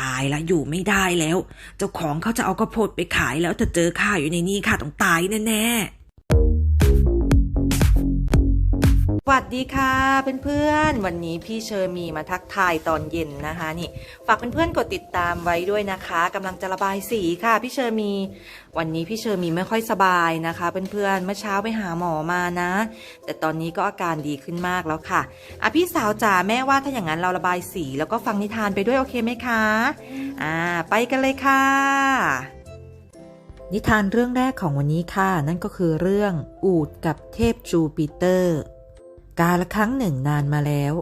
ตายละอยู่ไม่ได้แล้ว เจ้าของเขาจะเอากระโพดไปขายแล้วถ้าเจอข้าอยู่ในนี้ข้าต้องตายแน่ๆ วัสดีค่ะเพื่อนๆ วันนี้พี่เชอร์มีมาทักทายตอนเย็นนะคะนี่ฝากเพื่อนๆกดติดตามไว้ด้วยนะคะกำลังจะระบายสีค่ะ พี่เชอร์มี วันนี้พี่เชอร์มีไม่ค่อยสบายนะคะ เพื่อนๆเมื่อเช้าไปหาหมอมานะ แต่ตอนนี้ก็อาการดีขึ้นมากแล้วค่ะอะพี่สาวจ๋าแม่ว่าถ้าอย่างนั้นเราระบายสี แล้วก็ฟังนิทานไปด้วยโอเคไหมคะอ่าไปกันเลยค่ะ นิทานเรื่องแรกของวันนี้ค่ะ นั่นก็คือเรื่องอูดกับเทพจูปิเตอร์ กาละครั้งหนึ่งนานมาแล้ว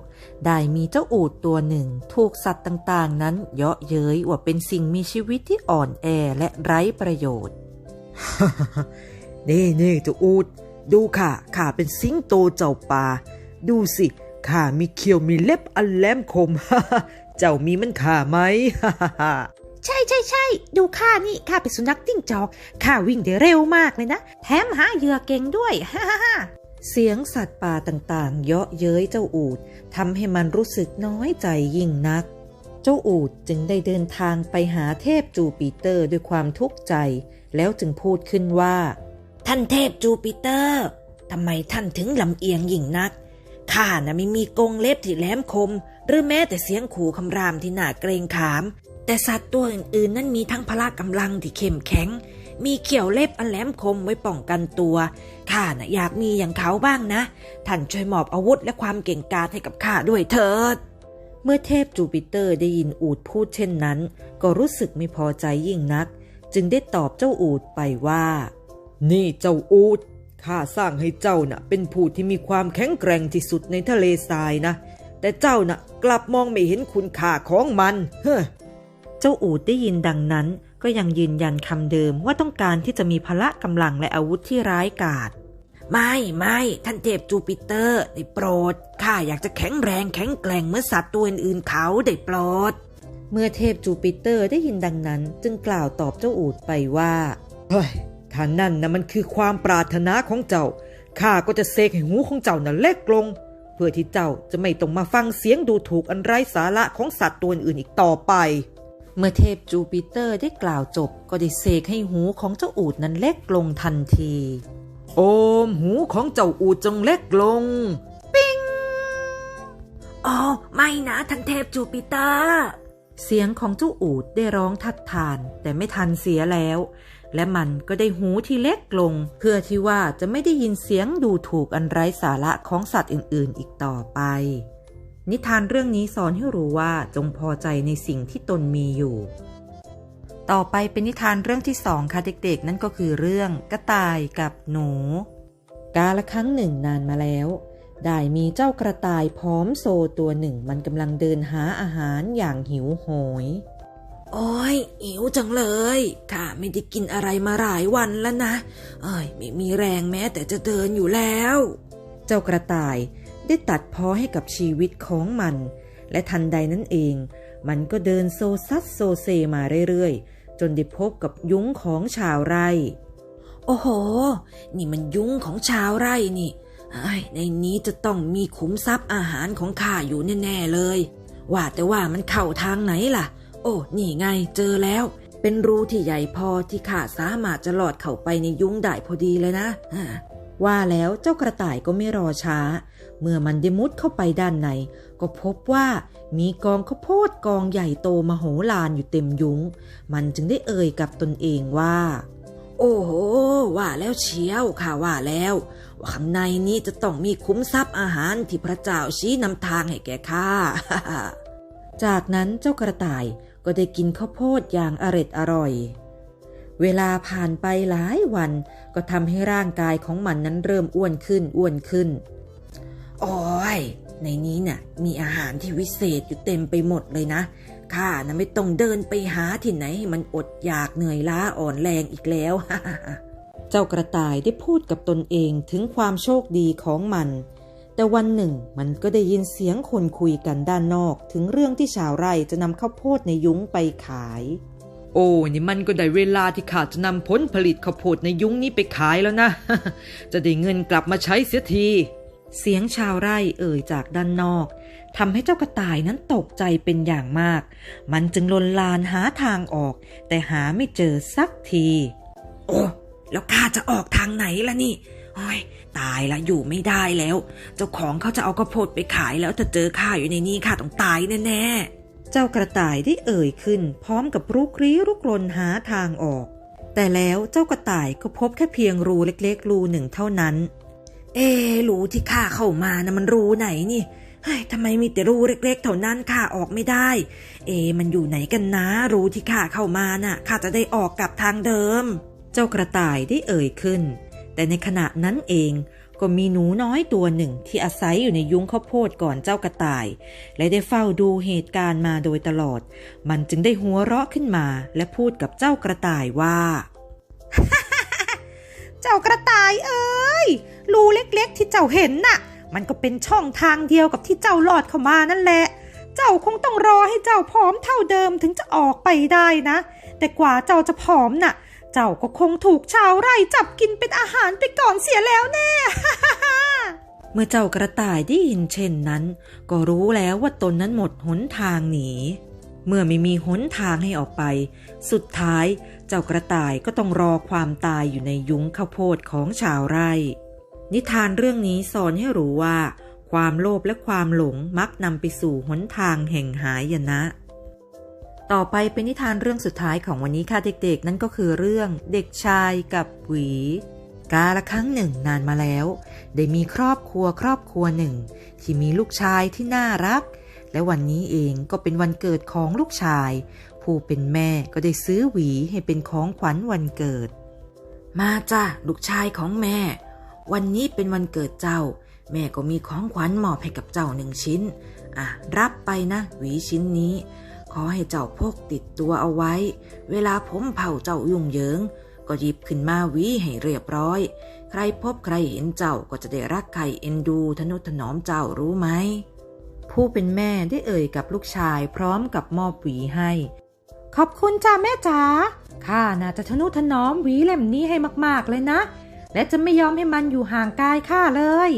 ได้มีเจ้าอูดตัวหนึ่ง ถูกสัตว์ต่างๆ นั้นเยาะเย้ยว่าเป็นสิ่งมีชีวิตที่อ่อนแอและไร้ประโยชน์ นี่นี่เจ้าอูด ดูค่ะข้าเป็นสิงโตเจ้าป่า ดูสิข้ามีเขียวมีเล็บอันแหลมคม เจ้ามีมันข่าไหม ใช่ใช่ใช่ดูข้านี่ข้าเป็นสุนัขจิ้งจอกข้าวิ่งได้เร็วมากเลยนะ แถมหาเหยื่อเก่งด้วยฮ่าฮ่าฮ่า เสียงสัตว์ป่าต่างๆ เยาะเย้ยเจ้าอูดทำให้มันรู้สึกน้อยใจยิ่งนัก เจ้าอูดจึงได้เดินทางไปหาเทพจูปิเตอร์ด้วยความทุกข์ใจ แล้วจึงพูดขึ้นว่า ท่านเทพจูปิเตอร์ทำไมท่านถึงลำเอียงยิ่งนักข้านะไม่มีกรงเล็บที่แหลมคม หรือแม้แต่เสียงขู่คำรามที่น่าเกรงขาม แต่สัตว์ตัวอื่นๆ นั้นมีทั้งพละกำลังที่เข้มแข็ง มีเขียวเล็บอันแหลมคมไว้ป้องกันตัว ข้านะอยากมีอย่างเขาบ้างนะ ท่านช่วยมอบอาวุธและความเก่งกาจให้กับข้าด้วยเถิด เมื่อเทพจูปิเตอร์ได้ยินอูดพูดเช่นนั้น ก็รู้สึกไม่พอใจยิ่งนัก จึงได้ตอบเจ้าอูดไปว่า นี่เจ้าอูดข้าสร้างให้เจ้าน่ะ เป็นผู้ที่มีความแข็งแกร่งที่สุดในทะเลทรายนะ แต่เจ้าน่ะ กลับมองไม่เห็นคุณค่าของมัน เฮ้อ เจ้าอูดได้ยินดังนั้น ก็ยังยืนยันคำเดิมว่าต้องการที่จะมีพละกำลังและอาวุธที่ร้ายกาจไม่ไม่ท่านเทพจูปิเตอร์ได้โปรดข้าอยากจะแข็งแรงแข็งแกร่งเหมือนสัตว์ตัวอื่นๆเขาได้โปรด เมื่อเทพจูปิเตอร์ได้ยินดังนั้น จึงกล่าวตอบเจ้าอูดไปว่าเฮ้ยถ้านั่นนะมันคือความปรารถนาของเจ้าข้าก็จะเสกให้หูของเจ้าน่ะเล็กลง เพื่อที่เจ้าจะไม่ต้องมาฟังเสียงดูถูกอันไร้สาระของสัตว์ตัวอื่นอีกต่อไป เมื่อเทพจูปิเตอร์ได้กล่าวจบก็ได้เสกให้หูของเจ้าอูดนั้นเล็กลงทันที โอมหูของเจ้าอูดจงเล็กลงอ๋อไม่นะท่านเทพจูปิเตอร์ เสียงของเจ้าอูดได้ร้องทัดทานแต่ไม่ทันเสียแล้ว และมันก็ได้หูที่เล็กลง เพื่อที่ว่าจะไม่ได้ยินเสียงดูถูกอันไร้สาระของสัตว์อื่น ๆ อีกต่อไป นิทานเรื่องนี้สอนให้รู้ว่าจงพอใจในสิ่งที่ตนมีอยู่ ต่อไปเป็นนิทานเรื่องที่สองค่ะเด็กๆ นั่นก็คือเรื่องกระต่ายกับหนู กาละครั้งหนึ่งนานมาแล้ว ได้มีเจ้ากระต่ายพร้อมโซตัวหนึ่งมันกำลังเดินหาอาหารอย่างหิวโหย โอ้ยหิวจังเลยข้าไม่ได้กินอะไรมาหลายวันแล้วนะ เอ้ยไม่มีแรงแม้แต่จะเดินอยู่แล้ว เจ้ากระต่าย ได้ตัดพอให้กับชีวิตของมัน และทันใดนั้นเอง มันก็เดินโซซัดโซเซมาเรื่อยๆ จนได้พบกับยุ้งของชาวไร่ โอ้โห นี่มันยุ้งของชาวไร่นี่ในนี้จะต้องมีขุมทรัพย์อาหารของข้าอยู่แน่ๆเลย ว่าแต่ว่ามันเข้าทางไหนล่ะ โอ้นี่ไงเจอแล้ว เป็นรูที่ใหญ่พอที่ข้าสามารถจะหลอดเข้าไปในยุ้งได้พอดีเลยนะ ว่าแล้วเจ้ากระต่ายก็ไม่รอช้า เมื่อมันได้มุดเข้าไปด้านใน ก็พบว่ามีกองข้าวโพดกองใหญ่โตมโหฬารอยู่เต็มยุ้ง มันจึงได้เอ่ยกับตนเองว่า โอ้โห ว่าแล้วเชียวข้าว่าแล้วว่าข้างในนี้จะต้องมีคุ้มทรัพย์อาหารที่พระเจ้าชี้นำทางให้แก่ข้าจากนั้นเจ้ากระต่ายก็ได้กินข้าวโพดอย่างอร็ดอร่อย เวลาผ่านไปหลายวัน ก็ทำให้ร่างกายของมันนั้นเริ่มอ้วนขึ้นอ้วนขึ้น โอ้ย ในนี้น่ะมีอาหารที่วิเศษอยู่เต็มไปหมดเลยนะข้านะไม่ต้องเดินไปหาที่ไหนให้มันอดอยากเหนื่อยล้าอ่อนแรงอีกแล้ว เจ้ากระต่ายได้พูดกับตนเองถึงความโชคดีของมัน แต่วันหนึ่งมันก็ได้ยินเสียงคนคุยกันด้านนอก ถึงเรื่องที่ชาวไร่จะนำข้าวโพดในยุ้งไปขาย โอ้นี่มันก็ได้เวลาที่ข้าจะนำผลผลิตข้าวโพดในยุ้งนี้ไปขายแล้วนะ จะได้เงินกลับมาใช้เสียที เสียงชาวไร่เอ่ยจากด้านนอกทำให้เจ้ากระต่ายนั้นตกใจเป็นอย่างมาก มันจึงลนลานหาทางออก แต่หาไม่เจอสักที โอ้แล้วข้าจะออกทางไหนล่ะนี่โอ้ยตายละอยู่ไม่ได้แล้ว เจ้าของเขาจะเอากระโพดไปขายแล้วถ้าเจอข้าอยู่ในนี้ข้าต้องตายแน่ๆ เจ้ากระต่ายได้เอ่ยขึ้นพร้อมกับรุกรี้รุกรนหาทางออก แต่แล้วเจ้ากระต่ายก็พบแค่เพียงรูเล็กๆ รูหนึ่งเท่านั้น เอรูที่ข้าเข้ามานะมันรูไหนนี่เฮ้ยทำไมมีแต่รูเล็ก ๆ เท่านั้นข้าออกไม่ได้ เอ มันอยู่ไหนกันนะ รูที่ข้าเข้ามาน่ะข้าจะได้ออกกลับทางเดิม เจ้ากระต่ายได้เอ่ยขึ้น แต่ในขณะนั้นเอง ก็มีหนูน้อยตัวหนึ่งที่อาศัยอยู่ในยุ้งข้าวโพดก่อนเจ้ากระต่าย และได้เฝ้าดูเหตุการณ์มาโดยตลอด มันจึงได้หัวเราะขึ้นมาและพูดกับเจ้ากระต่ายว่า เจ้ากระต่ายเอ้ยรูเล็กๆ ที่เจ้าเห็นน่ะ มันก็เป็นช่องทางเดียวกับที่เจ้าหลอดเข้ามานั่นแหละ เจ้าคงต้องรอให้เจ้าผอมเท่าเดิมถึงจะออกไปได้นะ แต่กว่าเจ้าจะผอมน่ะ เจ้าก็คงถูกชาวไร่จับกินเป็นอาหารไปก่อนเสียแล้วแน่ เมื่อเจ้ากระต่ายได้ยินเช่นนั้น ก็รู้แล้วว่าตนนั้นหมดหนทางหนี เมื่อไม่มีหนทางให้ออกไป สุดท้ายเจ้ากระต่ายก็ต้องรอความตายอยู่ในยุ้งข้าวโพดของชาวไร่ นิทานเรื่องนี้สอนให้รู้ว่า ความโลภและความหลงมักนำไปสู่หนทางแห่งหายนะ ต่อไปเป็นนิทานเรื่องสุดท้ายของวันนี้ค่ะเด็กๆ นั่นก็คือเรื่องเด็กชายกับหวี กาละครั้งหนึ่งนานมาแล้ว ได้มีครอบครัวครอบครัวหนึ่ง ที่มีลูกชายที่น่ารัก และวันนี้เองก็เป็นวันเกิดของลูกชาย ผู้เป็นแม่ก็ได้ซื้อหวีให้เป็นของขวัญวันเกิด มาจ้ะลูกชายของแม่ วันนี้เป็นวันเกิดเจ้า แม่ก็มีของขวัญมอบให้กับเจ้าหนึ่งชิ้น อะรับไปนะ หวีชิ้นนี้ ขอให้เจ้าพกติดตัวเอาไว้ เวลาผมเผาเจ้ายุ่งเหยิง ก็หยิบขึ้นมาหวีให้เรียบร้อย ใครพบใครเห็นเจ้าก็จะได้รักใครเอ็นดูทนุถนอมเจ้ารู้ไหม ผู้เป็นแม่ได้เอ่ยกับลูกชายพร้อมกับมอบหวีให้ ขอบคุณจ้าแม่จ๋า ข้าน่าจะทนุถนอมหวีเล่มนี้ให้มากๆเลยนะ และจะไม่ยอมให้มันอยู่ห่างกายข้าเลย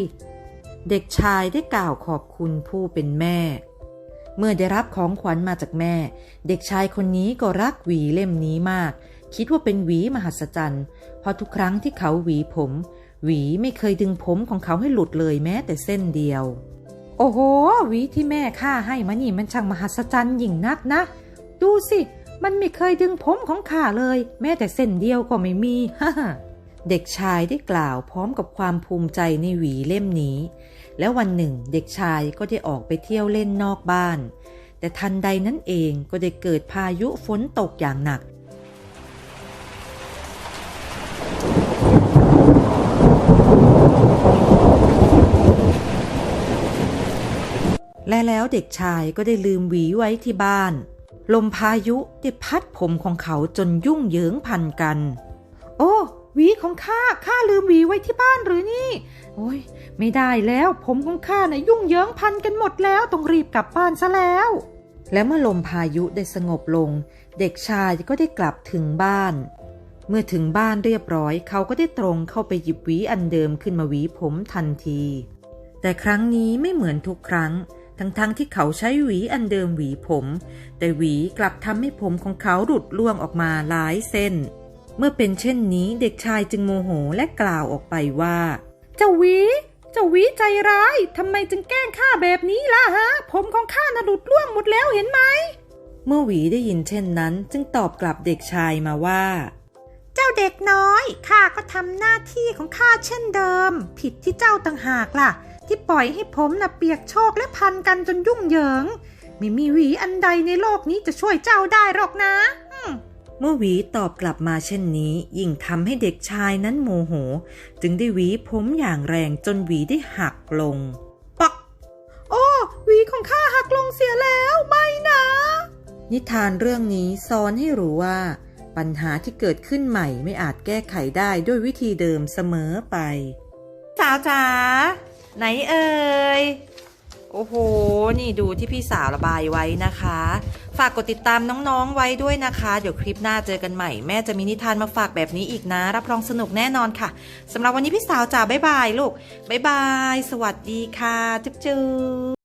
เด็กชายได้กล่าวขอบคุณผู้เป็นแม่ เมื่อได้รับของขวัญมาจากแม่ เด็กชายคนนี้ก็รักหวีเล่มนี้มาก คิดว่าเป็นหวีมหัศจรรย์เพราะทุกครั้งที่เขาหวีผม หวีไม่เคยดึงผมของเขาให้หลุดเลยแม้แต่เส้นเดียว โอ้โหหวีที่แม่ข้าให้มานี่มันช่างมหัศจรรย์ยิ่งนักนะ ดูสิ มันไม่เคยดึงผมของข้าเลย แม้แต่เส้นเดียวก็ไม่มีฮ่า เด็กชายได้กล่าวพร้อมกับความภูมิใจในหวีเล่มนี้ แล้ววันหนึ่งเด็กชายก็ได้ออกไปเที่ยวเล่นนอกบ้าน แต่ทันใดนั้นเองก็ได้เกิดพายุฝนตกอย่างหนัก และแล้วเด็กชายก็ได้ลืมหวีไว้ที่บ้าน ลมพายุได้พัดผมของเขาจนยุ่งเหยิงพันกัน โอ้ หวีของข้าข้าลืมหวีไว้ที่บ้านหรือนี่ โอ้ยไม่ได้แล้ว ผมของข้านะ่ะยุ่งเหยิงพันกันหมดแล้วต้องรีบกลับบ้านซะแล้ว และเมื่อลมพายุได้สงบลง เด็กชายก็ได้กลับถึงบ้าน เมื่อถึงบ้านเรียบร้อย เขาก็ได้ตรงเข้าไปหยิบหวีอันเดิมขึ้นมาหวีผมทันที แต่ครั้งนี้ไม่เหมือนทุกครั้งทั้งๆทที่เขาใช้หวีอันเดิมหวีผม แต่หวีกลับทำให้ผมของเขาหลุดล่วงออกมาหลายเส้น เมื่อเป็นเช่นนี้เด็กชายจึงโมโหและกล่าวออกไปว่า เจ้าวีเจ้าวีใจร้ายทำไมจึงแกล้งข้าแบบนี้ล่ะฮะ ผมของข้าน่ะหลุดร่วงหมดแล้วเห็นไหม เมื่อหวีได้ยินเช่นนั้น จึงตอบกลับเด็กชายมาว่า เจ้าเด็กน้อยข้าก็ทำหน้าที่ของข้าเช่นเดิม ผิดที่เจ้าต่างหากล่ะ ที่ปล่อยให้ผมน่ะเปียกโชกและพันกันจนยุ่งเหยิง ไม่มีหวีอันใดในโลกนี้จะช่วยเจ้าได้หรอกนะ เมื่อหวีตอบกลับมาเช่นนี้ ยิ่งทำให้เด็กชายนั้นโมโห จึงได้หวีผมอย่างแรงจนหวีได้หักลง ปัก โอ้หวีของข้าหักลงเสียแล้วไม่นะ นิทานเรื่องนี้สอนให้รู้ว่า ปัญหาที่เกิดขึ้นใหม่ไม่อาจแก้ไขได้ด้วยวิธีเดิมเสมอไป สาวจ๋าไหนเอ่ย โอ้โห นี่ดูที่พี่สาวระบายไว้นะคะ ฝากกดติดตามน้องๆไว้ด้วยนะคะ เดี๋ยวคลิปหน้าเจอกันใหม่ แม่จะมีนิทานมาฝากแบบนี้อีกนะ รับรองสนุกแน่นอนค่ะสำหรับวันนี้พี่สาวจ๋าบ๊ายบายลูกบ๊ายบาย สวัสดีค่ะ จุ๊บจุ๊บ